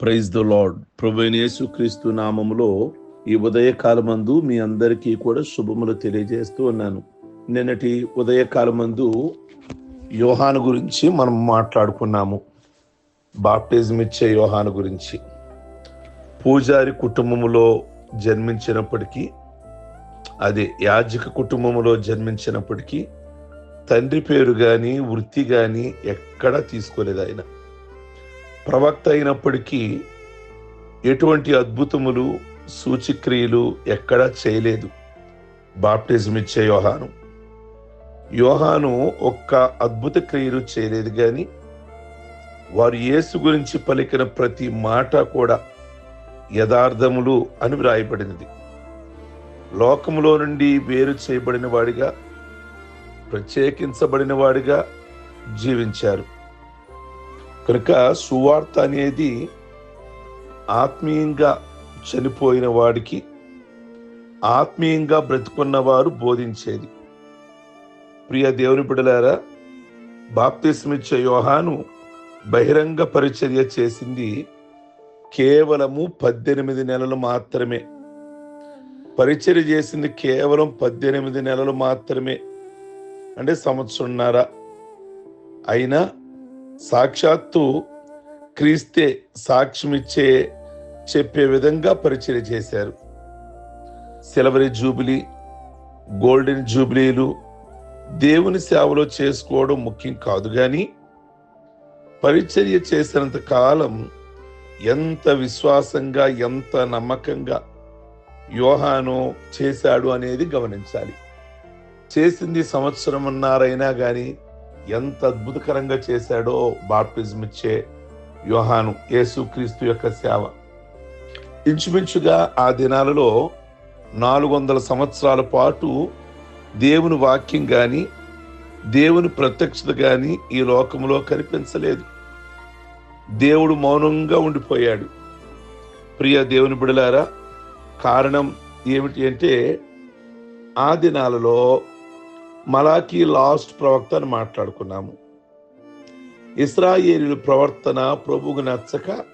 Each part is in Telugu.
ప్రైజ్ ద లార్డ్ ప్రభునేసు క్రీస్తు నామములో ఈ ఉదయకాలమందు మీ అందరికీ కూడా శుభములు తెలియజేస్తూ ఉన్నాను. నిన్నటి ఉదయకాలమందు యోహాను గురించి మనం మాట్లాడుకున్నాము. బాప్టిజం ఇచ్చే యోహాను గురించి. పూజారి కుటుంబములో జన్మించినప్పటికీ అదే యాజక కుటుంబములో జన్మించినప్పటికీ తండ్రి పేరు కానీ వృత్తి కానీ ఎక్కడా తీసుకోలేదు ఆయన. ప్రవక్త అయినప్పటికీ ఎటువంటి అద్భుతములు సూచిక్రియలు ఎక్కడా చేయలేదు. బాప్టిజం ఇచ్చే యోహాను. యోహాను ఒక్క అద్భుత క్రియలు చేయలేదు కానీ వారు యేసు గురించి పలికిన ప్రతి మాట కూడా యథార్థములు అని వ్రాయబడినది. లోకములో నుండి వేరు చేయబడిన వాడిగా ప్రత్యేకించబడిన వాడిగా జీవించారు. కనుక సువార్త అనేది ఆత్మీయంగా చనిపోయిన వాడికి ఆత్మీయంగా బ్రతుకున్న వారు బోధించేది. ప్రియ దేవుని బిడలారా బాప్తిస్మిచ్చే యోహాను బహిరంగ పరిచర్య చేసింది కేవలము పద్దెనిమిది నెలలు మాత్రమే. పరిచర్య చేసింది కేవలం పద్దెనిమిది నెలలు మాత్రమే. అంటే సంవత్సరంన్నర అయినా సాక్షాత్తు క్రీస్తే సాక్ష్యమిచ్చే చెప్పే విధంగా పరిచయం చేశారు. సిలవరి జూబిలీ గోల్డెన్ జూబిలీలు దేవుని సేవలో చేసుకోవడం ముఖ్యం కాదు కానీ పరిచర్య చేసినంత కాలం ఎంత విశ్వాసంగా ఎంత నమ్మకంగా యోహాను చేశాడు అనేది గమనించాలి. చేసింది సంవత్సరం అన్నారైనా కానీ ఎంత అద్భుతకరంగా చేశాడో బాప్టిజం ఇచ్చే యోహాను యేసుక్రీస్తు యొక్క సేవ. ఇంచుమించుగా ఆ దినాలలో నాలుగు వందల సంవత్సరాల పాటు దేవుని వాక్యం కానీ దేవుని ప్రత్యక్షత కానీ ఈ లోకంలో కనిపించలేదు. దేవుడు మౌనంగా ఉండిపోయాడు. ప్రియ దేవుని బిడలారా కారణం ఏమిటి అంటే ఆ దినాలలో మలాకి లాస్ట్ ప్రవక్త అని మాట్లాడుకున్నాము. ఇస్రాయేలు ప్రవర్తన ప్రభుకు నచ్చక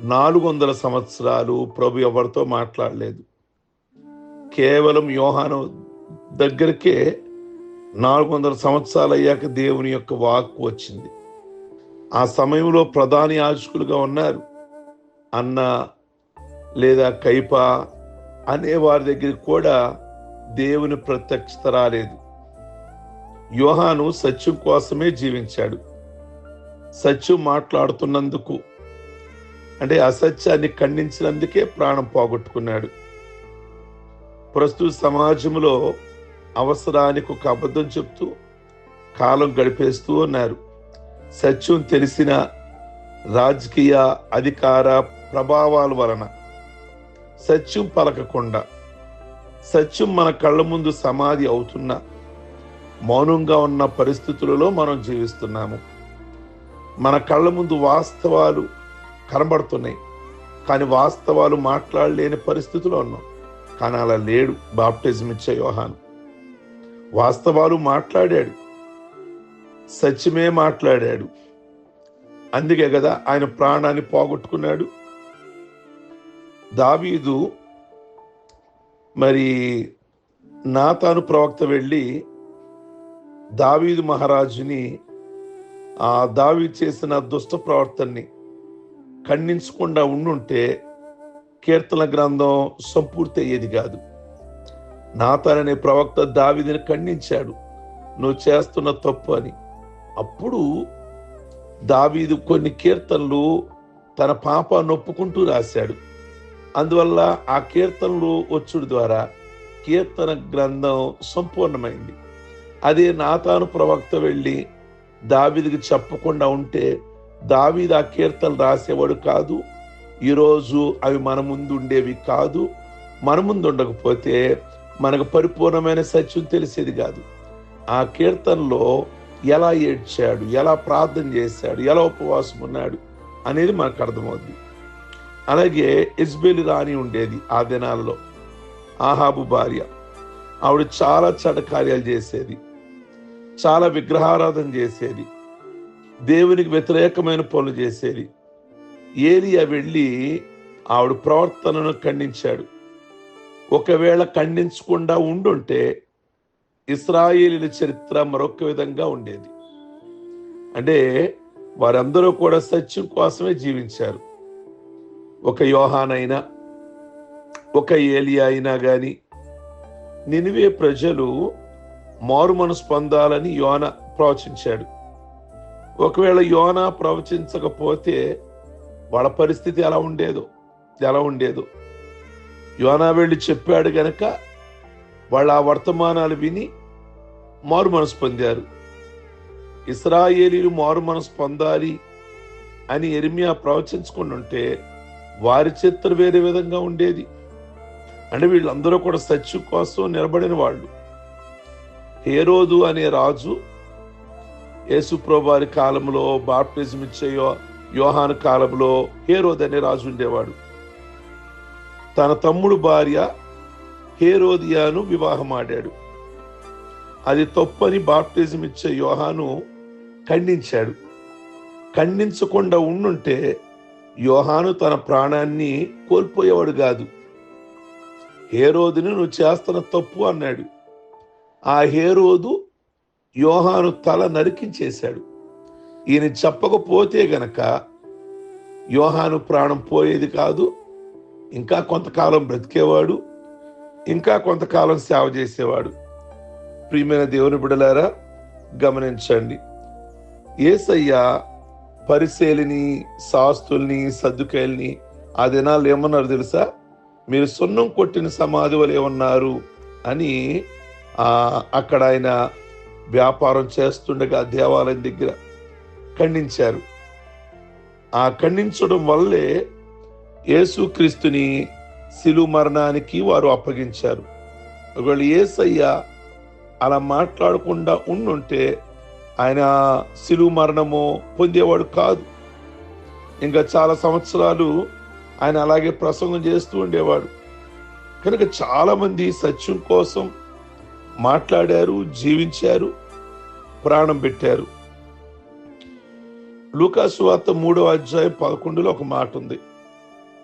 నాలుగు వందల సంవత్సరాలు ప్రభు ఎవరితో మాట్లాడలేదు. కేవలం యోహాను దగ్గరికే నాలుగు వందల సంవత్సరాలు అయ్యాక దేవుని యొక్క వాక్కు వచ్చింది. ఆ సమయంలో ప్రధాన యాజకులుగా ఉన్నారు. అన్న లేదా కైప అనే వారి దగ్గరికి కూడా దేవుని ప్రత్యక్షత రాలేదు. యోహాను సత్యం కోసమే జీవించాడు. సత్యం మాట్లాడుతున్నందుకు అంటే అసత్యాన్ని ఖండించినందుకే ప్రాణం పోగొట్టుకున్నాడు. ప్రస్తుత సమాజంలో అవసరానికి ఒక అబద్ధం చెప్తూ కాలం గడిపేస్తూ ఉన్నారు. సత్యం తెలిసిన రాజకీయ అధికార ప్రభావాల వలన సత్యం పలకకుండా సత్యం మన కళ్ళ ముందు సమాధి అవుతున్న మౌనంగా ఉన్న పరిస్థితులలో మనం జీవిస్తున్నాము. మన కళ్ళ ముందు వాస్తవాలు కనబడుతున్నాయి. కానీ వాస్తవాలు మాట్లాడలేని పరిస్థితిలో ఉన్నాం. కానీ అలా లేడు బాప్టిజం ఇచ్చే యోహాను. వాస్తవాలు మాట్లాడాడు. సత్యమే మాట్లాడాడు. అందుకే కదా ఆయన ప్రాణాన్ని పోగొట్టుకున్నాడు. దావీదు మరి నాతాను ప్రవక్త వెళ్ళి దావీదు మహారాజుని ఆ దావీ చేసిన దుష్ట ప్రవర్తనని ఖండించకుండా ఉండుంటే కీర్తన గ్రంథం సంపూర్తి అయ్యేది కాదు నాతాననే ప్రవక్త దావీదిని ఖండించాడు నువ్వు చేస్తున్న తప్పు అని. అప్పుడు దావీదు కొన్ని కీర్తనలు తన పాప నొప్పుకుంటూ రాశాడు. అందువల్ల ఆ కీర్తనలు వచ్చుడు ద్వారా కీర్తన గ్రంథం సంపూర్ణమైంది. అదే నాతాను ప్రవక్త వెళ్ళి దావీదికి చెప్పకుండా ఉంటే దావీదు ఆ కీర్తనలు రాసేవాడు కాదు. ఈరోజు అవి మన ముందు ఉండేవి కాదు. మన ముందు ఉండకపోతే మనకు పరిపూర్ణమైన సత్యం తెలిసేది కాదు. ఆ కీర్తనలో ఎలా ఏడ్చాడు ఎలా ప్రార్థన చేశాడు ఎలా ఉపవాసం ఉన్నాడు అనేది మనకు అర్థమవుద్ది. అలాగే ఇస్బేలి రాణి ఉండేది ఆ దినాల్లో ఆహాబు భార్య. ఆవిడ చాలా చెడ్డ కార్యాలు చేసేది. చాలా విగ్రహారాధన చేసేది. దేవునికి వ్యతిరేకమైన పనులు చేసేది. ఏలియా వెళ్ళి ఆవిడ ప్రవర్తనను ఖండించాడు. ఒకవేళ ఖండించకుండా ఉండుంటే ఇస్రాయేలీల చరిత్ర మరొక విధంగా ఉండేది. అంటే వారందరూ కూడా సత్యం కోసమే జీవించారు. ఒక యోహానైనా ఒక ఏలియా అయినా కానీ నినివే ప్రజలు మారు మనసు పొందాలని యోన ప్రవచించాడు. ఒకవేళ యోన ప్రవచించకపోతే వాళ్ళ పరిస్థితి ఎలా ఉండేదో ఎలా ఉండేదో. యోనా వెళ్ళి చెప్పాడు గనక వాళ్ళ ఆ వర్తమానాలు విని మారు మనసు పొందారు ఇస్రాయేలీలు మారు మనసు పొందాలి అని ఎరిమియా ప్రవచించుకుంటుంటే వారి చిత్ర వేరే విధంగా ఉండేది. అంటే వీళ్ళందరూ కూడా సత్యం కోసం నిలబడిన వాళ్ళు. హేరోదు అనే రాజు యేసుప్రభువారి కాలంలో బాప్టిజం ఇచ్చే యో- యోహాను కాలంలో హేరోద్ అనే రాజు ఉండేవాడు. తన తమ్ముడు భార్య హేరోదియాను వివాహమాడాడు. అది తప్పని బాప్టిజం ఇచ్చే యోహాను ఖండించాడు. ఖండించకుండా ఉండుంటే యోహాను తన ప్రాణాన్ని కోల్పోయేవాడు కాదు. హేరోదిని నువ్వు చేస్తున్న తప్పు అన్నాడు. ఆ హేరోదు యోహాను తల నరికించేశాడు. ఈయన చెప్పకపోతే గనక యోహాను ప్రాణం పోయేది కాదు ఇంకా కొంతకాలం బ్రతికేవాడు ఇంకా కొంతకాలం సేవ చేసేవాడు. ప్రియమైన దేవుని బిడలారా గమనించండి. ఏసయ్య పరిశీలిని శాస్తుల్ని సర్దుకాయల్ని ఆ దినాలు ఏమన్నారు తెలుసా? మీరు సున్నం కొట్టిన సమాధి వలె ఉన్నారు అని అక్కడ ఆయన వ్యాపారం చేస్తుండగా దేవాలయం దగ్గర ఖండించారు. ఆ ఖండించడం వల్లే యేసుక్రీస్తుని శిలు మరణానికి వారు అప్పగించారు. ఒకవేళ ఏసయ్య అలా మాట్లాడకుండా ఉండుంటే ఆయన శిలువు మరణము పొందేవాడు కాదు. ఇంకా చాలా సంవత్సరాలు ఆయన అలాగే ప్రసంగం చేస్తూ ఉండేవాడు. కనుక చాలామంది సత్యం కోసం మాట్లాడారు జీవించారు ప్రాణం పెట్టారు. లూకాసు వార్త మూడవ అధ్యాయం పదకొండులో ఒక మాట ఉంది.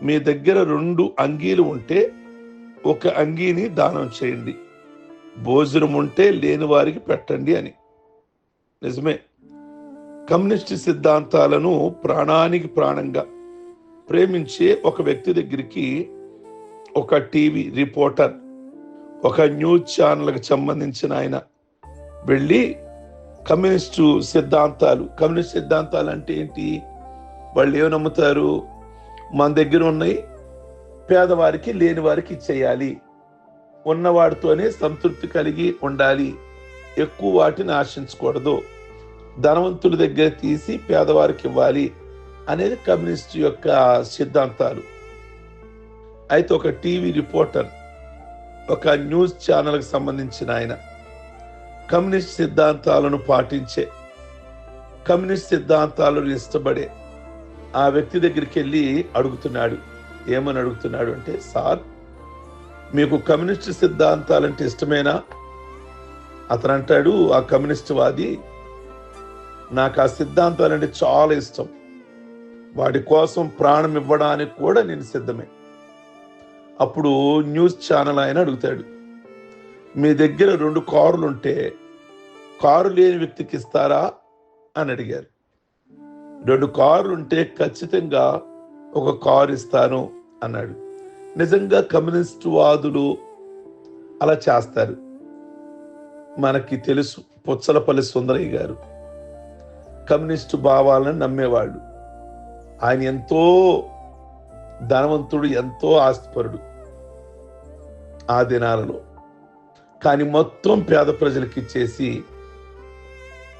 మీ దగ్గర రెండు అంగీలు ఉంటే ఒక అంగీని దానం చేయండి. భోజనం ఉంటే లేని వారికి పెట్టండి అని. నిజమే. కమ్యూనిస్ట్ సిద్ధాంతాలను ప్రాణానికి ప్రాణంగా ప్రేమించే ఒక వ్యక్తి దగ్గరికి ఒక టీవీ రిపోర్టర్ ఒక న్యూస్ ఛానల్కి సంబంధించిన ఆయన వెళ్ళి కమ్యూనిస్టు సిద్ధాంతాలు కమ్యూనిస్ట్ సిద్ధాంతాలు అంటే ఏంటి? వాళ్ళు ఏమి నమ్ముతారు? మన దగ్గర ఉన్నాయి పేదవారికి లేని వారికి ఇచ్చేయాలి. ఉన్నవాడితోనే సంతృప్తి కలిగి ఉండాలి. ఎక్కువ వాటిని ఆశించకూడదు. ధనవంతుల దగ్గర తీసి పేదవారికి ఇవ్వాలి అనేది కమ్యూనిస్ట్ యొక్క సిద్ధాంతాలు. అయితే ఒక టీవీ రిపోర్టర్ ఒక న్యూస్ ఛానల్కి సంబంధించిన ఆయన. కమ్యూనిస్ట్ సిద్ధాంతాలను పాటించే కమ్యూనిస్ట్ సిద్ధాంతాలను ఇష్టపడే ఆ వ్యక్తి దగ్గరికి వెళ్ళి అడుగుతున్నాడు. ఏమని అడుగుతున్నాడు అంటే సార్ మీకు కమ్యూనిస్ట్ సిద్ధాంతాలంటే ఇష్టమేనా? అతను అంటాడు ఆ కమ్యూనిస్ట్ వాది నాకు ఆ సిద్ధాంతాలంటే చాలా ఇష్టం. వాటి కోసం ప్రాణం ఇవ్వడానికి కూడా నేను సిద్ధమే. అప్పుడు న్యూస్ ఛానల్ ఆయన అడుగుతాడు మీ దగ్గర రెండు కార్లు ఉంటే కారు లేని వ్యక్తికి ఇస్తారా? అని అడిగారు. రెండు కార్లు ఉంటే ఖచ్చితంగా ఒక కారు ఇస్తాను అన్నాడు. నిజంగా కమ్యూనిస్ట్ వాదులు అలా చేస్తారు? మనకి తెలుసు పుచ్చలపల్లి సుందరయ్య గారు కమ్యూనిస్టు భావాలను నమ్మేవాళ్ళు. ఆయన ఎంతో ధనవంతుడు ఎంతో ఆస్తిపరుడు. ఆ దినాలలో కానీ మొత్తం పేద ప్రజలకు ఇచ్చేసి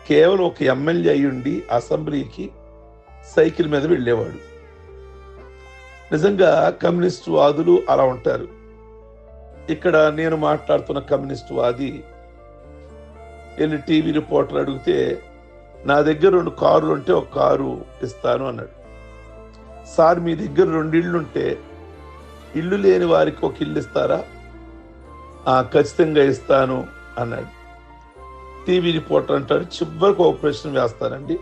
కేవలం ఒక ఎమ్మెల్యే అయ్యుండి అసెంబ్లీకి సైకిల్ మీద వెళ్ళేవాడు. నిజంగా కమ్యూనిస్ట్ వాదులు అలా ఉంటారు. ఇక్కడ నేను మాట్లాడుతున్న కమ్యూనిస్ట్ వాది వెళ్ళి టీవీ రిపోర్టర్ అడిగితే నా దగ్గర రెండు కారులు ఉంటే ఒక కారు ఇస్తాను అన్నాడు. సార్ మీ దగ్గర రెండు ఇళ్ళు ఉంటే ఇల్లు లేని వారికి ఒక ఇల్లు ఇస్తారా? ఖచ్చితంగా ఇస్తాను అన్నాడు. టీవీ రిపోర్టర్ అంటాడు చివరికి ఒక ప్రశ్న వేస్తానండి.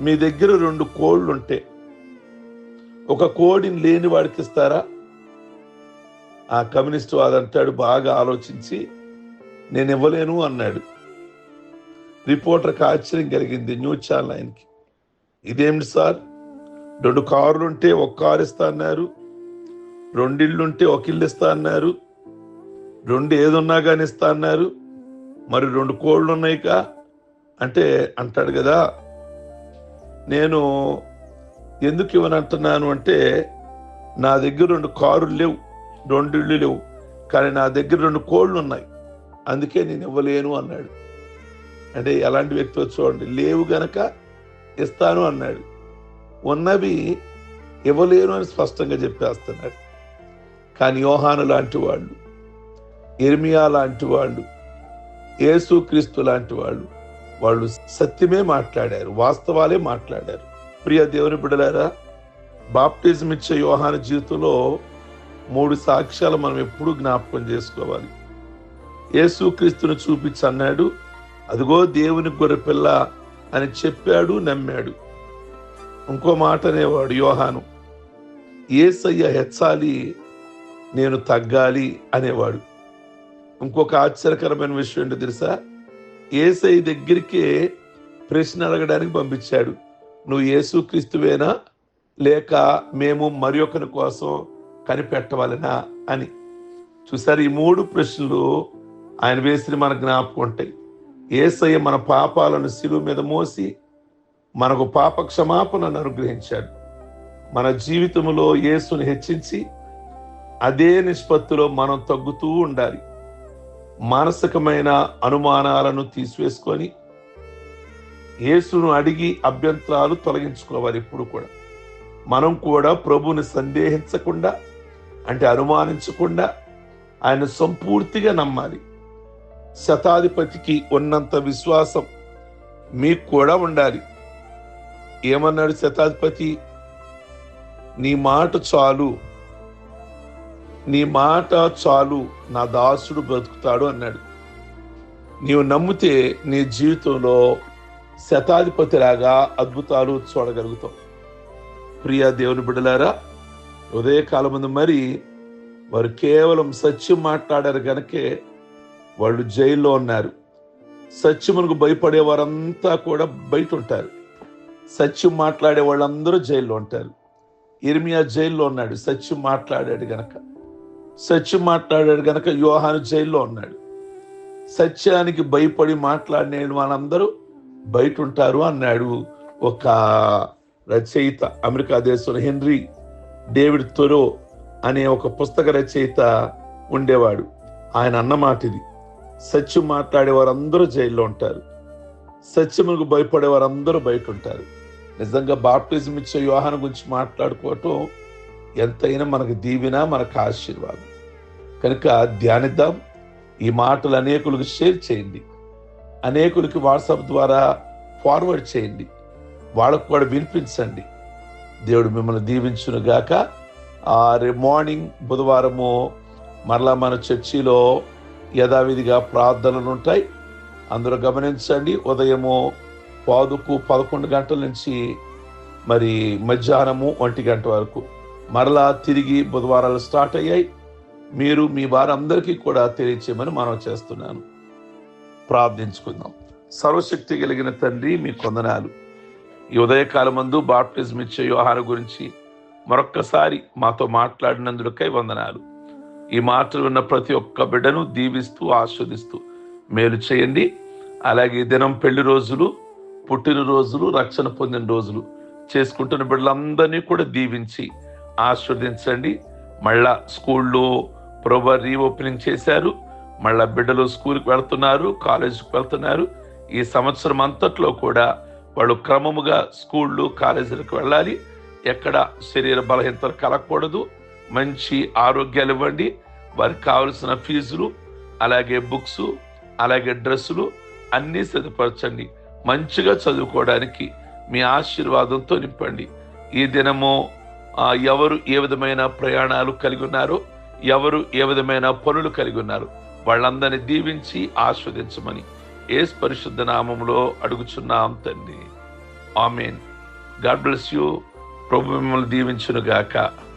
మీ దగ్గర రెండు కోళ్ళు ఉంటే ఒక కోడిని లేని వాడికి ఇస్తారా? ఆ కమ్యూనిస్ట్ వాదంటాడు బాగా ఆలోచించి నేను ఇవ్వలేను అన్నాడు. రిపోర్టర్కి ఆశ్చర్యం కలిగింది న్యూస్ ఛానల్ ఆయనకి. ఇదేమిటి సార్? రెండు కార్లు ఉంటే ఒక కారు ఇస్తా అన్నారు రెండిళ్ళు ఉంటే ఒక ఇల్లు ఇస్తా అన్నారు రెండు ఏదున్నా కానీ ఇస్తా అన్నారు. మరి రెండు కోళ్ళు ఉన్నాయికా అంటే అంటాడు కదా నేను ఎందుకు ఇవ్వనంటున్నాను అంటే నా దగ్గర రెండు కారులు లేవు రెండు ఇళ్ళు లేవు కానీ నా దగ్గర రెండు కోళ్ళు ఉన్నాయి అందుకే నేను ఇవ్వలేను అన్నాడు. అంటే ఎలాంటి వ్యక్తి చూడండి లేవు గనక ఇస్తాను అన్నాడు. ఉన్నవి ఇవ్వలేను అని స్పష్టంగా చెప్పేస్తున్నాడు. కానీ యోహాను లాంటి వాళ్ళు ఇర్మియా లాంటి వాళ్ళు యేసుక్రీస్తు లాంటి వాళ్ళు వాళ్ళు సత్యమే మాట్లాడారు వాస్తవాలే మాట్లాడారు. ప్రియ దేవుని బిడలారా బాప్టిజం ఇచ్చే యోహాన జీవితంలో మూడు సాక్ష్యాలు మనం ఎప్పుడూ జ్ఞాపకం చేసుకోవాలి. యేసుక్రీస్తును చూపించి అన్నాడు అదిగో దేవుని గొర్రెపిల్ల అని చెప్పాడు నమ్మాడు. ఇంకో మాట అనేవాడు యోహాను ఏసయ్య హెచ్చాలి నేను తగ్గాలి అనేవాడు. ఇంకొక ఆశ్చర్యకరమైన విషయం ఏంటో తెలుసా? ఏసై దగ్గరికే ప్రశ్న అడగడానికి పంపించాడు. నువ్వు యేసుక్రీస్తువేనా లేక మేము మరి ఒకరి కోసం కనిపెట్టవలనా? అని. చూసారు ఈ మూడు ప్రశ్నలు ఆయన వేసిన మన జ్ఞాపకం ఉంటాయి. ఏసయ్య మన పాపాలను శిలువు మీద మోసి మనకు పాప క్షమాపణను అనుగ్రహించాడు. మన జీవితంలో యేసుని హెచ్చించి అదే నిష్పత్తిలో మనం తగ్గుతూ ఉండాలి. మానసికమైన అనుమానాలను తీసివేసుకొని యేసును అడిగి అభ్యంతరాలు తొలగించుకోవాలి ఇప్పుడు కూడా. మనం కూడా ప్రభుని సందేహించకుండా అంటే అనుమానించకుండా ఆయన సంపూర్తిగా నమ్మాలి. శతాధిపతికి ఉన్నంత విశ్వాసం మీకు కూడా ఉండాలి. ఏమన్నాడు శతాధిపతి? నీ మాట చాలు. నీ మాట చాలు నా దాసుడు బ్రతుకుతాడు అన్నాడు. నీవు నమ్మితే నీ జీవితంలో శతాధిపతిలాగా అద్భుతాలు చూడగలుగుతావు. ప్రియ దేవుని బిడ్డలారా ఉదయకాలముందు మరి వారు కేవలం సత్యం మాట్లాడారు గనకే వాళ్ళు జైల్లో ఉన్నారు. సత్యమునకు భయపడే వారంతా కూడా బయట ఉంటారు. సత్యం మాట్లాడే వాళ్ళందరూ జైల్లో ఉంటారు. ఇర్మియా జైల్లో ఉన్నాడు సత్యం మాట్లాడాడు గనక. సత్యం మాట్లాడాడు కనుక యోహాను జైల్లో ఉన్నాడు. సత్యానికి భయపడి మాట్లాడిన వాళ్ళందరూ బయట ఉంటారు అన్నాడు ఒక రచయిత అమెరికా దేశంలో హెన్రీ డేవిడ్ తొరో అనే ఒక పుస్తక రచయిత ఉండేవాడు. ఆయన అన్నమాట ఇది సత్యం మాట్లాడే వారందరూ జైల్లో ఉంటారు. సత్యములకు భయపడే వారందరూ బయట ఉంటారు నిజంగా బాప్టిజం ఇచ్చే వ్యూహాన్ని గురించి మాట్లాడుకోవటం ఎంతైనా మనకు దీవెన మనకు ఆశీర్వాదం. కనుక ధ్యానిద్దాం. ఈ మాటలు అనేకులకు షేర్ చేయండి. అనేకులకి వాట్సాప్ ద్వారా ఫార్వర్డ్ చేయండి. వాళ్ళకు కూడా వినిపించండి. దేవుడు మిమ్మల్ని దీవించును గాక రేపు మార్నింగ్ బుధవారము మరలా మన చర్చిలో యథావిధిగా ప్రార్థనలు ఉంటాయి. అందరూ గమనించండి. ఉదయము పాదుకు పదకొండు గంటల నుంచి మరి మధ్యాహ్నము ఒంటి గంట వరకు. మరలా తిరిగి బుధవారాలు స్టార్ట్ అయ్యాయి. మీరు మీ వారందరికీ కూడా తెలియచేయమని మనం చేస్తున్నాను. ప్రార్థించుకుందాం. సర్వశక్తి కలిగిన తండ్రి మీ కొందనాలు. ఈ ఉదయకాలం మందు బాప్టిజం ఇచ్చే వ్యవహారం గురించి మరొక్కసారి మాతో మాట్లాడినందుకై వందనాలు. ఈ మాటలు ఉన్న ప్రతి ఒక్క బిడ్డను దీవిస్తూ ఆస్వాదిస్తూ మేలు చేయండి. అలాగే దినం పెళ్ళి రోజులు పుట్టినరోజులు రక్షణ పొందిన రోజులు చేసుకుంటున్న బిడ్డలందరినీ కూడా దీవించి ఆస్వాదించండి మళ్ళా స్కూల్లో ప్రభు రీఓపెనింగ్ చేశారు. మళ్ళా బిడ్డలు స్కూల్కి వెళ్తున్నారు కాలేజీకి వెళ్తున్నారు. ఈ సంవత్సరం అంతట్లో కూడా వాళ్ళు క్రమముగా స్కూళ్ళు కాలేజీలకు వెళ్ళాలి. ఎక్కడ శరీర బలహీనతలు కలగకూడదు. మంచి ఆరోగ్యాలు ఇవ్వండి. వారికి కావలసిన ఫీజులు అలాగే బుక్స్ అలాగే డ్రెస్సులు అన్నీ సిద్ధపరచండి. మంచిగా చదువుకోవడానికి మీ ఆశీర్వాదంతో నింపండి. ఈ దినము ఎవరు ఏ విధమైన ప్రయాణాలు కలిగి ఉన్నారో ఎవరు ఏ విధమైన పనులు కలిగి ఉన్నారు? వాళ్ళందరినీ దీవించి ఆస్వాదించమని ఏ పరిశుద్ధ నామంలో అడుగుచున్నాం తండ్రి. ఆమెన్. God bless you. ప్రభు మిమ్మల్ని దీవించునుగాక. గాక